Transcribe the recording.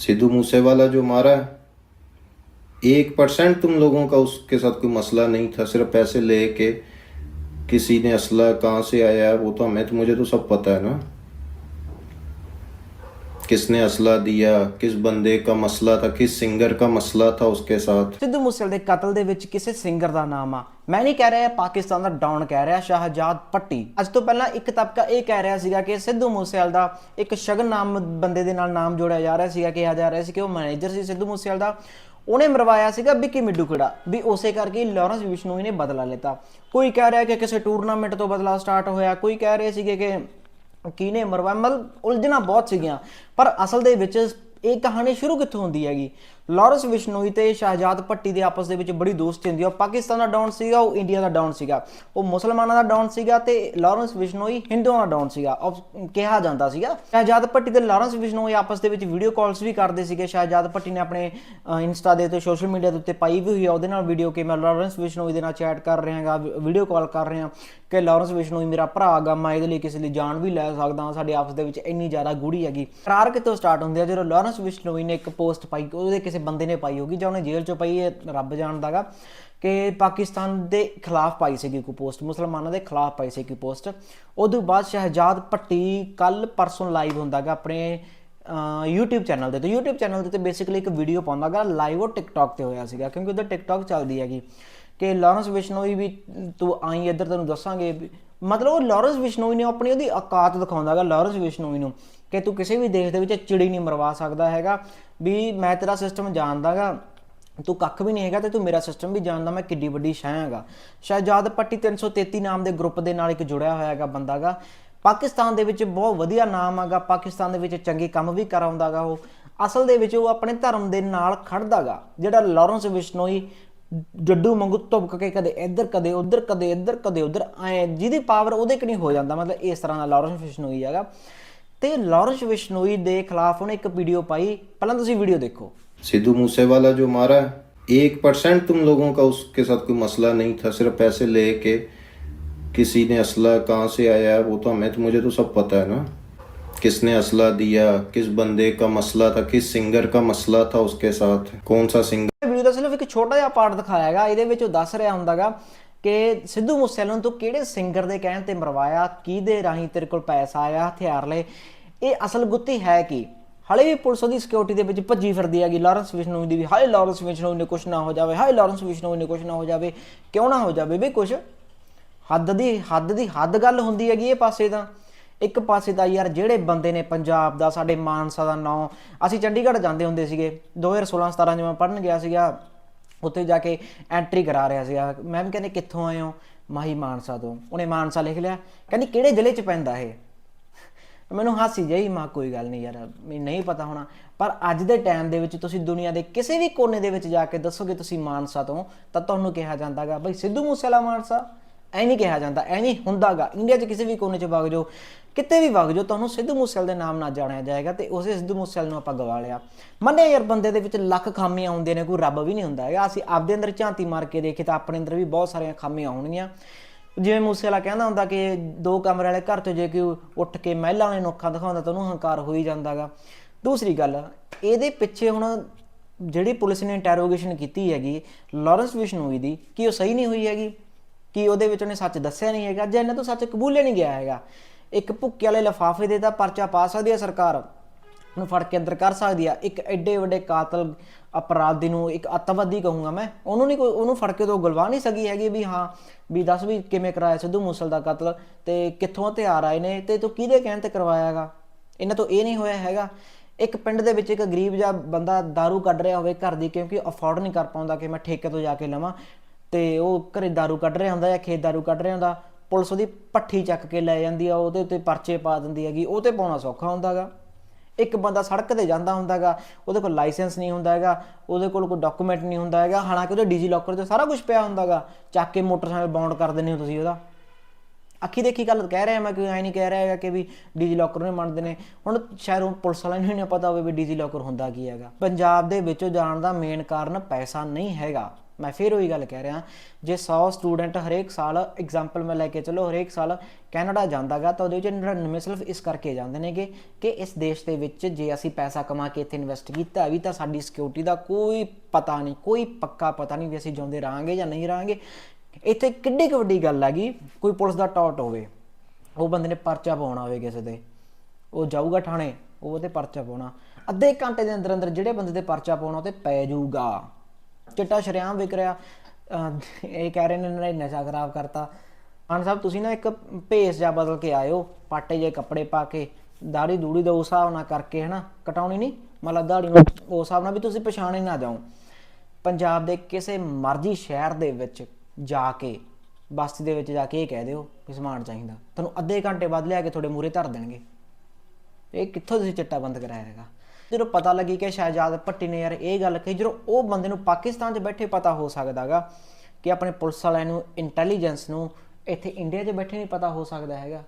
सिद्धू मूसेवाला जो मारा है, एक परसेंट तुम लोगों का उसके साथ कोई मसला नहीं था, सिर्फ़ पैसे लेके किसी ने असला कहाँ से आया वो तो हमें तो मुझे तो सब पता है ना। किसने असला दिया किस बंदे का मसला था किस सिंगर का मसला था उसके साथ ਸਿੱਧੂ ਮੂਸੇਵਾਲੇ ਦੇ ਕਤਲ ਦੇ ਵਿੱਚ ਕਿਸੇ ਸਿੰਗਰ ਦਾ ਨਾਮ ਆ ਮੈਂ ਨਹੀਂ ਕਹਿ ਰਿਹਾ ਇਹ ਪਾਕਿਸਤਾਨ ਦਾ ਡਾਊਨ ਕਹਿ ਰਿਹਾ ਸ਼ਾਹਜਾਦ ਪੱਟੀ ਅੱਜ ਤੋਂ ਪਹਿਲਾਂ ਇੱਕ ਤਬਕਾ ਇਹ ਕਹਿ ਰਿਹਾ ਸੀਗਾ ਕਿ ਸਿੱਧੂ ਮੂਸੇਵਾਲ ਦਾ ਇੱਕ ਸ਼ਗਨ ਨਾਮ ਬੰਦੇ ਦੇ ਨਾਲ ਨਾਮ ਜੋੜਿਆ ਜਾ ਰਿਹਾ ਸੀਗਾ ਕਿਹਾ ਜਾ ਰਿਹਾ ਸੀ ਕਿ ਉਹ ਮੈਨੇਜਰ ਸੀ ਸਿੱਧੂ ਮੂਸੇਵਾਲ ਦਾ ਉਹਨੇ ਮਰਵਾਇਆ ਸੀਗਾ ਵਿੱਕੀ ਮਿੱਡੂ ਖੜਾ ਵੀ ਉਸੇ ਕਰਕੇ ਹੀ ਲਾਰੈਂਸ ਵਿਸ਼ਨੋਈ ਨੇ ਬਦਲਾ ਲਿੱਤਾ ਕੋਈ ਕਹਿ ਰਿਹਾ ਕਿ ਕਿਸੇ ਟੂਰਨਾਮੈਂਟ ਤੋਂ ਬਦਲਾ ਸਟਾਰਟ ਹੋਇਆ ਕੋਈ ਕਹਿ ਰਹੇ ਸੀਗੇ ਕਿ ਕਿਹਨੇ ਮਰਵਾਇਆ ਮਤਲਬ ਉਲਝਣਾ ਬਹੁਤ ਸੀਗੀਆਂ। ਪਰ ਅਸਲ ਦੇ ਵਿੱਚ ਇਹ ਕਹਾਣੀ ਸ਼ੁਰੂ ਕਿੱਥੋਂ ਹੁੰਦੀ ਹੈਗੀ? ਲਾਰੈਂਸ ਵਿਸ਼ਨੋਈ ਤੇ ਸ਼ਹਿਜਾਦ ਭੱਟੀ ਦੇ ਆਪਸ ਦੇ ਵਿੱਚ ਬੜੀ ਦੋਸਤੀ ਹੁੰਦੀ ਹੈ ਉਹ ਪਾਕਿਸਤਾਨ ਦਾ ਡਾਊਨ ਸੀਗਾ, ਉਹ ਇੰਡੀਆ ਦਾ ਡਾਊਨ ਸੀਗਾ। ਉਹ ਮੁਸਲਮਾਨਾਂ ਦਾ ਡਾਊਨ ਸੀਗਾ ਤੇ ਲਾਰੈਂਸ ਵਿਸ਼ਨੋਈ ਹਿੰਦੂਆਂ ਦਾ ਡਾਊਨ ਸੀਗਾ। ਉਹ ਕਿਹਾ ਜਾਂਦਾ ਸੀਗਾ। ਸ਼ਹਿਜਾਦ ਭੱਟੀ ਤੇ ਲਾਰੈਂਸ ਵਿਸ਼ਨੋਈ ਆਪਸ ਦੇ ਵਿੱਚ ਵੀਡੀਓ ਕਾਲਸ ਵੀ ਕਰਦੇ ਸੀਗੇ। ਸ਼ਹਿਜਾਦ ਭੱਟੀ ਨੇ ਆਪਣੇ ਇੰਸਟਾ ਦੇ ਉੱਤੇ ਸੋਸ਼ਲ ਮੀਡੀਆ ਦੇ ਉੱਤੇ ਪਾਈ ਵੀ ਹੋਈ ਆ। ਉਹਦੇ ਨਾਲ ਵੀਡੀਓ ਕਿ ਮੈਂ ਲਾਰੈਂਸ ਵਿਸ਼ਨੋਈ ਦੇ ਨਾਲ ਚੈਟ ਕਰ ਰਿਹਾ ਵੀਡੀਓ ਕਾਲ ਕਰ ਰਿਹਾ। ਕਿ ਲਾਰੈਂਸ ਵਿਸ਼ਨੋਈ ਮੇਰਾ ਭਰਾ ਗਾ, ਮੈਂ ਇਹਦੇ ਲਈ ਕਿਸੇ ਲਈ ਜਾਨ ਵੀ ਲੈ ਸਕਦਾ ਹਾਂ ਸਾਡੇ ਆਪਸ ਦੇ ਵਿੱਚ ਇੰਨੀ ਜ਼ਿਆਦਾ ਗੂੜੀ ਹੈਗੀ। ਕਰਾਰ ਕਿਤੋਂ ਸਟਾਰਟ ਹੁੰਦੀ ਆ? ਜਦੋਂ ਲਾਰੈਂਸ ਵਿਸ਼ਨੋਈ ਨੇ ਇੱਕ ਪੋਸਟ ਪਾਈ, ਉਹਦੇ ਕਿਸੇ ਬੰਦੇ ਨੇ ਪਾਈ ਹੋਗੀ ਜਾਂ ਉਹਨੇ ਜੇਲ੍ਹ ਚੋਂ ਪਾਈ ਹੈ ਰੱਬ ਜਾਣਦਾਗਾ ਕਿ ਪਾਕਿਸਤਾਨ ਦੇ ਖਿਲਾਫ ਪਾਈ ਸੀਗੀ ਕੋਈ ਪੋਸਟ ਮੁਸਲਮਾਨਾਂ ਦੇ ਖਿਲਾਫ ਪਾਈ ਸੀ ਕੋਈ ਪੋਸਟ ਉਦੋਂ ਬਾਅਦ ਸ਼ਹਿਜਾਦ ਭੱਟੀ ਕੱਲ ਪਰਸੋਂ ਲਾਈਵ ਹੁੰਦਾਗਾ ਆਪਣੇ, ਅਹ, YouTube ਚੈਨਲ ਦੇ ਤੇ YouTube ਚੈਨਲ ਦੇ ਤੇ ਬੇਸਿਕਲੀ ਇੱਕ ਵੀਡੀਓ ਪਾਉਂਦਾਗਾ ਲਾਈਵ ਉਹ TikTok ਤੇ ਹੋਇਆ ਸੀਗਾ, ਕਿਉਂਕਿ ਉਹਦਾ TikTok ਚੱਲਦੀ ਹੈਗੀ। ਕਿ ਲਾਰੈਂਸ ਵਿਸ਼ਨੋਈ ਵੀ ਤੂੰ ਆਈ ਇੱਧਰ ਤੈਨੂੰ ਦੱਸਾਂਗੇ ਮਤਲਬ ਉਹ ਲਾਰੈਂਸ ਵਿਸ਼ਨੋਈ ਨੇ ਆਪਣੀ ਉਹਦੀ ਔਕਾਤ ਦਿਖਾਉਂਦਾਗਾ ਲਾਰੈਂਸ ਵਿਸ਼ਨੋਈ ਨੂੰ ਕਿ ਤੂੰ ਕਿਸੇ ਵੀ ਦੇਸ਼ ਦੇ ਵਿੱਚ ਚਿੜੀ ਨਹੀਂ ਮਰਵਾ ਸਕਦਾ ਹੈਗਾ ਵੀ ਮੈਂ ਤੇਰਾ ਸਿਸਟਮ ਜਾਣਦਾਗਾ, ਤੂੰ ਕੱਖ ਵੀ ਨਹੀਂ ਹੈਗਾ ਤੇ ਤੂੰ ਮੇਰਾ ਸਿਸਟਮ ਵੀ ਜਾਣਦਾ ਮੈਂ ਕਿੱਡੀ ਵੱਡੀ ਸ਼ੈ ਹੈਗਾ। ਸ਼ਹਿਜਾਦ ਪੱਟੀ 333 ਨਾਮ ਦੇ ਗਰੁੱਪ ਦੇ ਨਾਲ ਇੱਕ ਜੁੜਿਆ ਹੋਇਆ ਹੈਗਾ ਬੰਦਾਗਾ। ਪਾਕਿਸਤਾਨ ਦੇ ਵਿੱਚ ਬਹੁਤ ਵਧੀਆ ਨਾਮ ਹੈਗਾ, ਪਾਕਿਸਤਾਨ ਦੇ ਵਿੱਚ ਚੰਗੇ ਕੰਮ ਵੀ ਕਰਾਉਂਦਾਗਾ ਉਹ। ਅਸਲ ਦੇ ਵਿੱਚ ਉਹ ਆਪਣੇ ਧਰਮ ਦੇ ਨਾਲ ਖੜਦਾਗਾ, ਜਿਹੜਾ ਲਾਰੈਂਸ ਵਿਸ਼ਨੋਈ ਜੱਡੂ ਵਾਂਗੂ ਧੁਬਕ ਕੇ ਕਦੇ ਇੱਧਰ ਕਦੇ ਉੱਧਰ ਕਦੇ ਇੱਧਰ ਕਦੇ ਉੱਧਰ ਐ ਜਿਹਦੀ ਪਾਵਰ ਉਹਦੇ ਕਣੀ ਹੋ ਜਾਂਦਾ ਮਤਲਬ ਇਸ ਤਰ੍ਹਾਂ ਦਾ ਲਾਰੈਂਸ ਵਿਸ਼ਨੋਈ ਹੈਗਾ ਤੇ ਲਾਰੈਂਸ ਵਿਸ਼ਨੋਈ ਦੇ ਖਿਲਾਫ ਉਹਨੇ ਇੱਕ ਵੀਡੀਓ ਪਾਈ ਪਹਿਲਾਂ ਤੁਸੀਂ ਵੀਡੀਓ ਦੇਖੋ सिद्धू मूसेवाला जो मारा एक परसेंट तुम लोगों का उसके साथ कोई मसला नहीं था सिर्फ पैसे लेके किसी ने असला कहाँ से आया है, वो तो हमें तो मुझे तो सब पता है ना किसने असला दिया किस बंदे का मसला था किस सिंगर का मसला था उसके साथ कौन सा सिंगर ਵੀਡੀਓ ਦਾ ਸਿਰਫ ਇੱਕ ਛੋਟਾ ਜਿਹਾ ਪਾਰਟ ਦਿਖਾਇਆ ਹੈਗਾ ਇਹਦੇ ਵਿੱਚ ਉਹ ਦੱਸ ਰਿਹਾ ਹੁੰਦਾਗਾ ਕਿ ਸਿੱਧੂ ਮੂਸੇਵਾਲੇ ਨੂੰ ਤੂੰ ਕਿਹੜੇ ਸਿੰਗਰ ਦੇ ਕਹਿਣ ਤੇ ਮਰਵਾਇਆ ਕਿਹਦੇ ਰਾਹੀਂ ਤੇਰੇ ਕੋਲ ਪੈਸਾ ਆਇਆ ਹਥਿਆਰ ਲਏ ਇਹ ਅਸਲ ਗੁੱਤੀ ਹੈ ਕੀ ਹਲੇ ਵੀ ਪੁਲਿਸ ਉਹਦੀ ਸਿਕਿਉਰਿਟੀ ਦੇ ਵਿੱਚ ਭੱਜੀ ਫਿਰਦੀ ਹੈਗੀ ਲਾਰੈਂਸ ਵਿਸ਼ਨੋਈ ਦੀ ਵੀ ਹਾਏ ਲਾਰੈਂਸ ਵਿਸ਼ਨੋਈ ਨੇ ਕੁਝ ਨਾ ਹੋ ਜਾਵੇ ਹਾਏ ਲਾਰੈਂਸ ਵਿਸ਼ਨੋਈ ਨੇ ਕੁਝ ਨਾ ਹੋ ਜਾਵੇ ਕਿਉਂ ਨਾ ਹੋ ਜਾਵੇ ਵੀ ਕੁਝ ਹੱਦ ਦੀ ਹੱਦ ਦੀ ਹੱਦ ਗੱਲ ਹੁੰਦੀ ਹੈਗੀ ਇਹ ਪਾਸੇ ਤਾਂ ਇੱਕ ਪਾਸੇ ਦਾ ਯਾਰ ਜਿਹੜੇ ਬੰਦੇ ਨੇ ਪੰਜਾਬ ਦਾ, ਸਾਡੇ ਮਾਨਸਾ ਦਾ ਨਾਂ, ਅਸੀਂ ਚੰਡੀਗੜ੍ਹ ਜਾਂਦੇ ਹੁੰਦੇ ਸੀਗੇ। 2016 17 ਚ ਮੈਂ ਪੜਨ ਗਿਆ ਸੀਗਾ, ਉੱਥੇ ਜਾ ਕੇ ਐਂਟਰੀ ਕਰਾ ਰਿਹਾ ਸੀਗਾ। ਮੈਮ ਕਹਿੰਦੇ, ਕਿੱਥੋਂ ਆਏ ਹੋ? ਮਾਹੀ ਮਾਨਸਾ ਤੋਂ। ਉਹਨੇ ਮਾਨਸਾ ਲਿਖ ਲਿਆ। ਕਹਿੰਦੀ, ਕਿਹੜੇ ਜ਼ਿਲ੍ਹੇ ਚ ਪੈਂਦਾ ਇਹ? ਮੈਨੂੰ ਹਾਸੀ ਜਾਈ ਮਾ, ਕੋਈ ਗੱਲ ਨਹੀਂ ਯਾਰ ਮੈਨੂੰ ਨਹੀਂ ਪਤਾ ਹੋਣਾ। ਪਰ ਅੱਜ ਦੇ ਟਾਈਮ ਦੇ ਵਿੱਚ ਤੁਸੀਂ ਦੁਨੀਆ ਦੇ ਕਿਸੇ ਵੀ ਕੋਨੇ ਦੇ ਵਿੱਚ ਜਾ ਕੇ ਦੱਸੋਗੇ ਤੁਸੀਂ ਮਾਨਸਾ ਤੋਂ, ਤਾਂ ਤੁਹਾਨੂੰ ਕਿਹਾ ਜਾਂਦਾਗਾ ਬਈ ਸਿੱਧੂ ਮੂਸੇਵਾਲਾ ਮਾਨਸਾ ਐ ਨਹੀਂ ਕਿਹਾ ਜਾਂਦਾ, ਐ ਨਹੀਂ ਹੁੰਦਾਗਾ। ਇੰਡੀਆ 'ਚ ਕਿਸੇ ਵੀ ਕੋਨੇ 'ਚ ਵਗ ਜਾਓ, ਕਿਤੇ ਵੀ ਵਗ ਜਾਓ, ਤੁਹਾਨੂੰ ਸਿੱਧੂ ਮੂਸੇਵਾਲੇ ਦੇ ਨਾਮ ਨਾਲ ਜਾਣਿਆ ਜਾਏਗਾ ਤੇ ਉਸੇ ਸਿੱਧੂ ਮੂਸੇਵਾਲੇ ਨੂੰ ਆਪਾਂ ਗਵਾ ਲਿਆ। ਮੰਨਿਆ ਯਾਰ ਬੰਦੇ ਦੇ ਵਿੱਚ ਲੱਖ ਖਾਮੀਆਂ ਹੁੰਦੀਆਂ ਨੇ, ਕੋਈ ਰੱਬ ਵੀ ਨਹੀਂ ਹੁੰਦਾ ਹੈਗਾ। ਅਸੀਂ ਆਪਦੇ ਅੰਦਰ ਝਾਂਤੀ ਮਾਰ ਕੇ ਦੇਖੇ ਤਾਂ ਆਪਣੇ ਅੰਦਰ ਵੀ ਬਹੁਤ ਸਾਰੀਆਂ ਖਾਮੀਆਂ ਹੋਣਗੀਆਂ ਜਿਵੇਂ ਮੂਸੇਵਾਲਾ ਕਹਿੰਦਾ ਹੁੰਦਾ ਕਿ ਦੋ ਕਮਰੇ ਵਾਲੇ ਘਰ ਤੋਂ ਜੇ ਕੋਈ ਉੱਠ ਕੇ ਮਹਿਲਾ ਵਾਲੇ ਨੂੰ ਅੱਖਾਂ ਦਿਖਾਉਂਦਾ ਤਾਂ ਉਹਨੂੰ ਹੰਕਾਰ ਹੋ ਹੀ ਜਾਂਦਾਗਾ। ਦੂਸਰੀ ਗੱਲ, ਇਹਦੇ ਪਿੱਛੇ ਹੁਣ ਜਿਹੜੀ ਪੁਲਿਸ ਨੇ ਇੰਟਰੋਗੇਸ਼ਨ ਕੀਤੀ ਹੈਗੀ ਲਾਰੈਂਸ ਵਿਸ਼ਨੋਈ ਦੀ, ਕਿ ਉਹ ਸਹੀ ਨਹੀਂ ਹੋਈ ਹੈਗੀ? ਕਿ ਉਹਦੇ ਵਿੱਚ ਉਹਨੇ ਸੱਚ ਦੱਸਿਆ ਨਹੀਂ ਹੈਗਾ, ਜਾਂ ਇਹਨਾਂ ਤੋਂ ਸੱਚ ਕਬੂਲਿਆ ਨਹੀਂ ਗਿਆ ਹੈਗਾ। ਇੱਕ ਭੁੱਕੇ ਵਾਲੇ ਲਫਾਫੇ ਦੇ ਤਾਂ ਪਰਚਾ ਪਾ ਸਕਦੀ ਹੈ ਸਰਕਾਰ, ਉਹਨੂੰ ਫੜ ਕੇ ਅੰਦਰ ਕਰ ਸਕਦੀ ਆ। ਇੱਕ ਐਡੇ ਵੱਡੇ ਕਾਤਲ ਅਪਰਾਧੀ ਨੂੰ ਇੱਕ ਅੱਤਵਾਦੀ ਕਹੂੰਗਾ ਮੈਂ, ਉਹਨੂੰ ਨਹੀਂ ਕੋਈ, ਉਹਨੂੰ ਫੜ ਕੇ ਤੋਂ ਗਲਵਾ ਨਹੀਂ ਸਕੀ ਹੈਗੀ ਵੀ ਹਾਂ, ਵੀ ਦੱਸ ਵੀ ਕਿਵੇਂ ਕਰਾਇਆ ਸਿੱਧੂ ਮੂਸਲ ਦਾ ਕਤਲ, ਤੇ ਕਿੱਥੋਂ ਹਥਿਆਰ ਆਏ ਨੇ, ਤੇ ਤੂੰ ਕਿਹਦੇ ਕਹਿਣ ਤੇ ਕਰਵਾਇਆਗਾ ਇਹਨਾਂ ਤੋਂ ਇਹ ਨਹੀਂ ਹੋਇਆ ਹੈਗਾ। ਇੱਕ ਪਿੰਡ ਦੇ ਵਿੱਚ ਇੱਕ ਗਰੀਬ ਜਿਹਾ ਬੰਦਾ दारू ਕੱਢ ਰਿਹਾ ਹੋਵੇ ਘਰ ਦੀ, ਕਿਉਂਕਿ ਅਫੋਰਡ ਨਹੀਂ ਕਰ ਪਾਉਂਦਾ ਕਿ ਮੈਂ ਠੇਕੇ ਤੋਂ ਜਾ ਕੇ ਲਵਾਂ। ਤੇ ਉਹ ਘਰੇ ਦਾਰੂ ਕੱਢ ਰਿਹਾ ਹੁੰਦਾ ਜਾਂ ਖੇਤ ਦਾਰੂ ਕੱਢ ਰਿਹਾ ਹੁੰਦਾ, ਪੁਲਿਸ ਉਹਦੀ ਪੱਠੀ ਚੱਕ ਕੇ ਲੈ ਜਾਂਦੀ ਆ, ਉਹਦੇ ਉੱਤੇ ਪਰਚੇ ਪਾ ਦਿੰਦੀ ਹੈਗੀ, ਉਹ ਤੇ ਪਾਉਣਾ ਸੌਖਾ ਹੁੰਦਾਗਾ ਇੱਕ ਬੰਦਾ ਸੜਕ ਤੇ ਜਾਂਦਾ ਹੁੰਦਾਗਾ ਉਹਦੇ ਕੋਲ ਲਾਇਸੈਂਸ ਨਹੀਂ ਹੁੰਦਾ ਹੈਗਾ, ਉਹਦੇ ਕੋਲ ਕੋਈ ਡਾਕੂਮੈਂਟ ਨਹੀਂ ਹੁੰਦਾ ਹੈਗਾ, ਹਾਲਾਂਕਿ ਉਹਦੇ ਡੀਜੀ ਲੋਕਰ 'ਚ ਸਾਰਾ ਕੁਝ ਪਿਆ ਹੁੰਦਾਗਾ ਚੱਕ ਕੇ ਮੋਟਰਸਾਈਕਲ ਬਾਉਂਡ ਕਰ ਦਿੰਦੇ ਹੋ ਤੁਸੀਂ ਉਹਦਾ। ਅੱਖੀ ਦੇਖੀ ਗੱਲ ਕਹਿ ਰਿਹਾ ਮੈਂ ਕਿ ਐ ਨਹੀਂ ਕਹਿ ਰਿਹਾ ਹੈਗਾ ਕਿ ਵੀ ਡੀਜੀ ਲੋਕਰ ਨੇ ਮੰਨਦੇ ਨੇ। ਹੁਣ ਸ਼ਹਿਰੋਂ ਪੁਲਿਸ ਵਾਲਿਆਂ ਨੂੰ ਨਹੀਂ ਪਤਾ ਹੋਵੇ ਵੀ ਡੀਜੀ ਲੋਕਰ ਹੁੰਦਾ ਕੀ ਹੈਗਾ। ਪੰਜਾਬ ਦੇ ਵਿੱਚੋਂ ਜਾਣ ਦਾ ਮੇਨ ਕਾਰਨ ਪੈਸਾ ਨਹੀਂ ਹੈਗਾ। ਮੈਂ ਫਿਰ ਉਹੀ ਗੱਲ ਕਹਿ ਰਿਹਾ, ਜੇ 100 ਸਟੂਡੈਂਟ ਹਰੇਕ ਸਾਲ ਐਗਜ਼ਾਮਪਲ ਮੈਂ ਲੈ ਕੇ ਚਲੋ, ਹਰੇਕ ਸਾਲ ਕੈਨੇਡਾ ਜਾਂਦਾਗਾ, ਤਾਂ ਉਹਦੇ ਵਿੱਚ 99 ਸਿਰਫ ਇਸ ਕਰਕੇ ਜਾਂਦੇ ਨੇਗੇ ਕਿ ਇਸ ਦੇਸ਼ ਦੇ ਵਿੱਚ ਜੇ ਅਸੀਂ ਪੈਸਾ ਕਮਾ ਕੇ ਇੱਥੇ ਇਨਵੈਸਟ ਕੀਤਾ ਵੀ ਤਾਂ ਸਾਡੀ ਸਿਕਿਉਰਿਟੀ ਦਾ ਕੋਈ ਪਤਾ ਨਹੀਂ, ਕੋਈ ਪੱਕਾ ਪਤਾ ਨਹੀਂ ਵੀ ਅਸੀਂ ਜਿਉਂਦੇ ਰਹਾਂਗੇ ਜਾਂ ਨਹੀਂ ਰਹਾਂਗੇ। ਇੱਥੇ ਕਿੱਡੀ ਕੁ ਵੱਡੀ ਗੱਲ ਹੈਗੀ, ਕੋਈ ਪੁਲਿਸ ਦਾ ਟੌਟ ਹੋਵੇ, ਉਹ ਬੰਦੇ ਨੇ ਪਰਚਾ ਪਾਉਣਾ ਹੋਵੇ ਕਿਸੇ ਤੇ, ਉਹ ਜਾਊਗਾ ਥਾਣੇ, ਉਹ ਉਹਦੇ ਪਰਚਾ ਪਾਉਣਾ, ਅੱਧੇ ਘੰਟੇ ਦੇ ਅੰਦਰ ਅੰਦਰ ਜਿਹੜੇ ਬੰਦੇ ਤੇ ਪਰਚਾ ਪਾਉਣਾ ਉਹ ਤੇ ਪੈ ਜਾਊਗਾ। ਚਿੱਟਾ ਸ਼ਰਿਆਮ ਵਿਕ ਰਿਹਾ। ਇਹ ਕਹਿ ਰਹੇ ਨੇ, ਇਹਨਾਂ ਨੇ ਨਸ਼ਾ ਖਰਾਬ ਕਰਤਾ। ਖਾਨ ਸਾਹਿਬ, ਤੁਸੀਂ ਨਾ ਇੱਕ ਭੇਸ ਜਾਂ ਬਦਲ ਕੇ ਆਇਓ। ਪਾਟੇ ਜੇ ਕੱਪੜੇ ਪਾ ਕੇ ਦਾੜੀ ਦੂੜੀ ਦਾ ਉਸ ਹਿਸਾਬ ਨਾਲ ਕਰਕੇ, ਹਨਾ? ਕਟਾਉਣੀ ਨਹੀਂ? ਮਤਲਬ ਦਾੜੀ ਨੂੰ ਉਸ ਹਿਸਾਬ ਨਾਲ ਵੀ ਤੁਸੀਂ ਪਛਾਣੇ ਨਾ ਜਾਓ ਪੰਜਾਬ ਦੇ ਕਿਸੇ ਮਰਜ਼ੀ ਸ਼ਹਿਰ ਦੇ ਵਿੱਚ ਜਾ ਕੇ, ਬਸਤੀ ਦੇ ਵਿੱਚ ਜਾ ਕੇ ਇਹ ਕਹਿ ਦਿਓ ਕਿ ਸਮਾਨ ਚਾਹੀਦਾ। ਤੁਹਾਨੂੰ ਅੱਧੇ ਘੰਟੇ ਬਾਅਦ ਲਿਆ ਕੇ ਤੁਹਾਡੇ ਮੂਹਰੇ ਧਰ ਦੇਣਗੇ। ਇਹ ਕਿੱਥੋਂ ਤੁਸੀਂ ਚਿੱਟਾ ਬੰਦ ਕਰਾਇਆ ਹੈਗਾ? ਜਦੋਂ ਪਤਾ ਲੱਗੀ ਕਿ ਸ਼ਹਿਜਾਦ ਭੱਟੀ ਨੇ ਯਾਰ ਇਹ ਗੱਲ ਕਹੀ, ਜਦੋਂ ਉਹ ਬੰਦੇ ਨੂੰ ਪਾਕਿਸਤਾਨ 'ਚ ਬੈਠੇ ਪਤਾ ਹੋ ਸਕਦਾਗਾ ਕਿ ਆਪਣੇ ਪੁਲਿਸ ਵਾਲਿਆਂ ਨੂੰ ਇੰਟੈਲੀਜੈਂਸ ਨੂੰ ਇੱਥੇ ਇੰਡੀਆ 'ਚ ਬੈਠੇ ਨਹੀਂ ਪਤਾ ਹੋ ਸਕਦਾ ਹੈਗਾ।